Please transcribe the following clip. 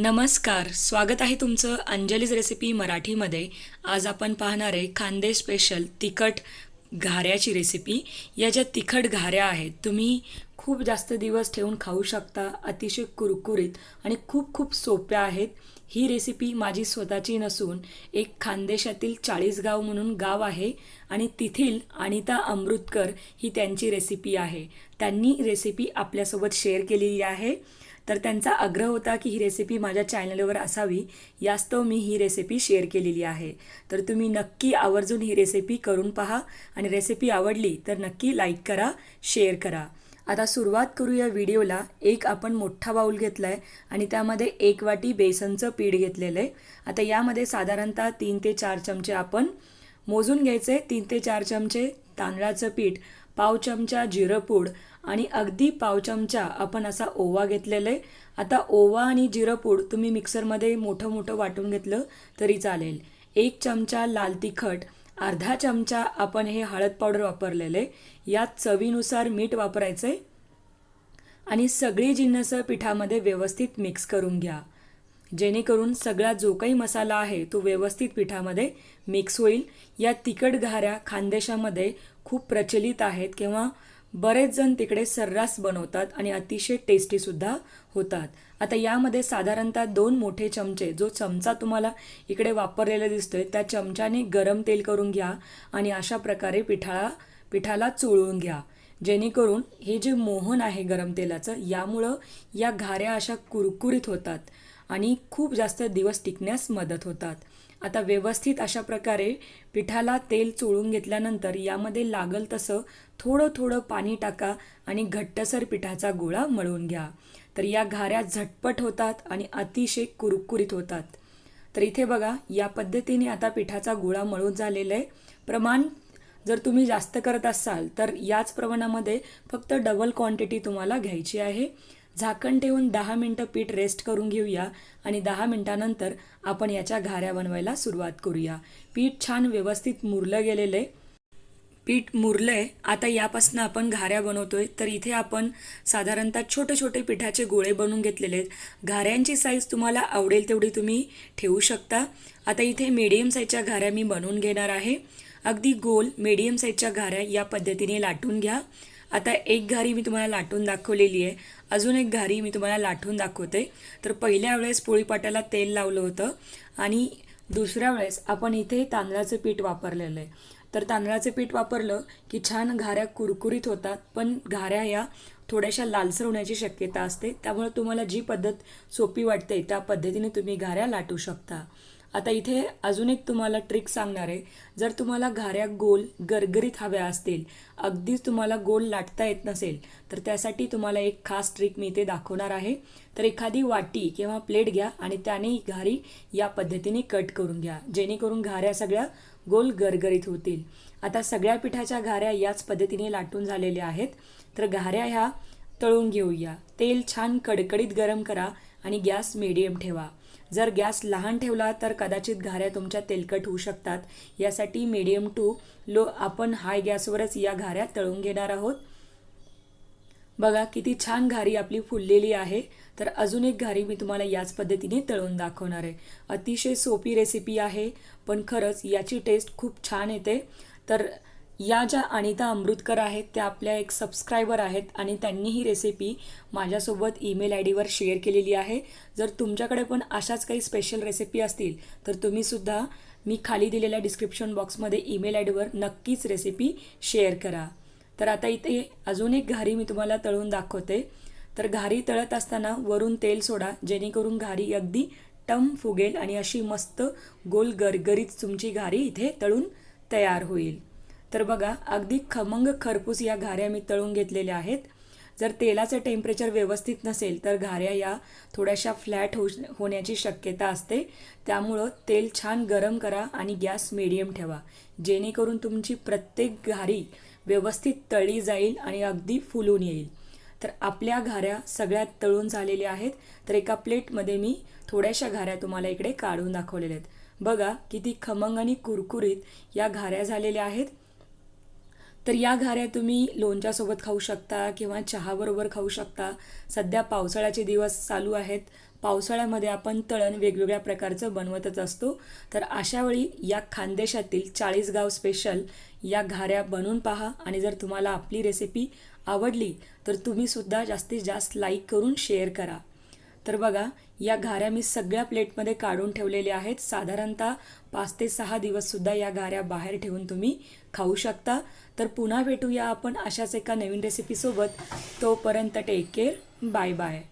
नमस्कार स्वागत आहे तुमचं अंजलीज रेसिपी मराठीमध्ये. आज आपण पाहणार आहे खांदे स्पेशल तिखट घाऱ्याची रेसिपी या ज्या तिखट घाऱ्या आहेत तुम्ही खूप जास्त दिवस ठेवून खाऊ शकता अतिशय कुरकुरीत आणि खूप खूप सोप्या आहेत. ही रेसिपी माझी स्वतःची नसून एक खानदेशातील चाळीसगाव म्हणून गाव आहे आणि तिथील अनिता अमृतकर ही त्यांची रेसिपी आहे. त्यांनी रेसिपी आपल्यासोबत शेअर केलेली आहे. तर त्यांचा आग्रह होता की ही रेसिपी माझ्या चॅनलवर असावी. यास्तव मी ही रेसिपी शेअर केलेली आहे. तर तुम्ही नक्की आवर्जून ही रेसिपी करून पहा आणि रेसिपी आवडली तर नक्की लाईक करा शेअर करा. आता सुरुवात करू या व्हिडिओला एक आपण मोठा बाऊल घेतला आहे आणि त्यामध्ये एक वाटी बेसनचं पीठ घेतलेलं आहे. आता यामध्ये साधारणतः तीन ते चार चमचे आपण मोजून घ्यायचे. तीन ते चार चमचे तांदळाचं पीठ. पाव चमचा जिरंपूड आणि अगदी पाव चमचा आपण असा ओवा घेतलेला आहे. आता ओवा आणि जिरंपूड तुम्ही मिक्सरमध्ये मोठं मोठं वाटून घेतलं तरी चालेल. एक चमचा लाल तिखट अर्धा चमचा आपण हे हळद पावडर वापरलेलं आहे. यात चवीनुसार मीठ वापरायचं आहे आणि सगळी जिन्नसं पिठामध्ये व्यवस्थित मिक्स करून घ्या. जेणेकरून सगळा जो काही मसाला आहे तो व्यवस्थित पिठामध्ये मिक्स होईल. या तिखट घाऱ्या खानदेशामध्ये खूप प्रचलित आहेत किंवा बरेच जण तिकडे सर्रास बनवतात आणि अतिशय टेस्टीसुद्धा होतात. आता यामध्ये साधारणतः दोन मोठे चमचे जो चमचा तुम्हाला इकडे वापरलेला दिसतोय त्या चमच्याने गरम तेल करून घ्या आणि अशा प्रकारे पिठाळा पिठाला चोळून घ्या. जेणेकरून हे जे मोहन आहे गरम तेलाचं यामुळं या घाऱ्या अशा कुरकुरीत होतात. आणि खूप जास्त दिवस टिकण्यास मदत होतात. आता व्यवस्थित अशा प्रकारे पिठाला तेल चोळून घेतल्यानंतर यामध्ये लागल तसं थोडं थोडं पाणी टाका आणि घट्टसर पिठाचा गोळा मळून घ्या. तर या घाऱ्या झटपट होतात आणि अतिशय कुरकुरीत होतात. तर इथे बघा या पद्धतीने आता पिठाचा गोळा मळून झालेला आहे. प्रमाण जर तुम्ही जास्त करत असाल तर याच प्रमाणामध्ये फक्त डबल क्वांटिटी तुम्हाला घ्यायची आहे. झाकण ठेवून दहा मिनटं पीठ रेस्ट करून घेऊया आणि दहा मिनटानंतर आपण याच्या घाऱ्या बनवायला सुरुवात करूया. पीठ छान व्यवस्थित मुरलं गेलेलं आहे पीठ मुरलं आहे आता यापासून आपण घाऱ्या बनवतोय. तर इथे आपण साधारणतः छोटे छोटे पिठाचे गोळे बनवून घेतलेले आहेत. घाऱ्यांची साईज तुम्हाला आवडेल तेवढी तुम्ही ठेवू शकता. आता इथे मीडियम साईजच्या घाऱ्या मी बनवून घेणार आहे. अगदी गोल मीडियम साईजच्या घाऱ्या या पद्धतीने लाटून घ्या. आता एक घारी मी तुम्हाला लाटून दाखवलेली आहे. अजून एक घारी मी तुम्हाला लाटून दाखवते. तर पहिल्या वेळेस पोळीपाट्याला तेल लावलं होतं आणि दुसऱ्या वेळेस आपण इथे तांदळाचं पीठ वापरलेलं आहे. तर तांदळाचं पीठ वापरलं की छान घाऱ्या कुरकुरीत होतात पण घाऱ्या या थोड्याशा लालसर होण्याची शक्यता असते. त्यामुळे तुम्हाला जी पद्धत सोपी वाटते त्या पद्धतीने तुम्ही घाऱ्या लाटू शकता. आता इथे अजून एक तुम्हाला ट्रिक सांगणार आहे. जर तुम्हाला घाऱ्या गोल गरगरीत हव्या असतील अगदीच तुम्हाला गोल लाटता येत नसेल तर त्यासाठी तुम्हाला एक खास ट्रिक मी इथे दाखवणार आहे. तर एखादी वाटी किंवा प्लेट घ्या आणि त्याने घारी या पद्धतीने कट करून घ्या. जेणेकरून घाऱ्या सगळ्या गोल गरगरीत होतील. आता सगळ्या पिठाच्या घाऱ्या याच पद्धतीने लाटून झालेल्या आहेत. तर घाऱ्या ह्या तळून घेऊया. तेल छान कडकडीत गरम करा आणि गॅस मिडियम ठेवा. जर गॅस लहान ठेवला तर कदाचित घाऱ्या तुमच्या तेलकट होऊ शकतात. यासाठी मीडियम टू लो आपण हाय गॅसवरच या घाऱ्या तळून घेणार आहोत. बघा किती छान घारी आपली फुललेली आहे. तर अजून एक घारी मी तुम्हाला याच पद्धतीने तळून दाखवणार आहे. अतिशय सोपी रेसिपी आहे पण खरंच याची टेस्ट खूप छान येते. तर या ज्या अनिता अमृतकर आहेत त्या आपल्या एक सबस्क्रायबर आहेत आणि त्यांनी ही रेसिपी माझ्यासोबत ईमेल आय डीवर शेअर केलेली आहे. जर तुमच्याकडे पण अशाच काही स्पेशल रेसिपी असतील तर तुम्हीसुद्धा मी खाली दिलेल्या डिस्क्रिप्शन बॉक्समध्ये ईमेल आय डीवर नक्कीच रेसिपी शेअर करा. तर आता इथे अजून एक घारी मी तुम्हाला तळून दाखवते. तर घारी तळत असताना वरून तेल सोडा जेणेकरून घारी अगदी टम फुगेल आणि अशी मस्त गोल गरगरीत तुमची घारी इथे तळून तयार होईल. तर बघा अगदी खमंग खरपूस या घाऱ्या मी तळून घेतलेल्या आहेत. जर तेलाचं टेम्परेचर व्यवस्थित नसेल तर घाऱ्या या थोड्याशा फ्लॅट हो होण्याची शक्यता असते. त्यामुळं तेल छान गरम करा आणि गॅस मिडियम ठेवा. जेणेकरून तुमची प्रत्येक घारी व्यवस्थित तळी जाईल आणि अगदी फुलून येईल. तर आपल्या घाऱ्या सगळ्यात तळून झालेल्या आहेत. तर एका प्लेटमध्ये मी थोड्याशा घाऱ्या तुम्हाला इकडे काढून दाखवलेल्या आहेत. बघा किती खमंग आणि कुरकुरीत या घाऱ्या झालेल्या आहेत. तर या घाऱ्या तुम्ही लोणच्यासोबत खाऊ शकता किंवा चहाबरोबर खाऊ शकता. सध्या पावसाळ्याचे दिवस चालू आहेत. पावसाळ्यामध्ये आपण तळण वेगवेगळ्या प्रकारचं बनवतच असतो. तर अशावेळी या खानदेशातील चाळीस गाव स्पेशल या घाऱ्या बनवून पहा आणि जर तुम्हाला आपली रेसिपी आवडली तर तुम्हीसुद्धा जास्तीत जास्त लाईक करून शेअर करा. तर बघा या घाऱ्या मी सगळ्या प्लेटमध्ये काढून ठेवलेल्या आहेत. साधारणतः पाच ते सहा दिवससुद्धा या घाऱ्या बाहेर ठेवून तुम्ही खाऊ शकता. तर पुन्हा भेटूया आपण अशाच एका नवीन रेसिपीसोबत तोपर्यंत टेक केअर बाय बाय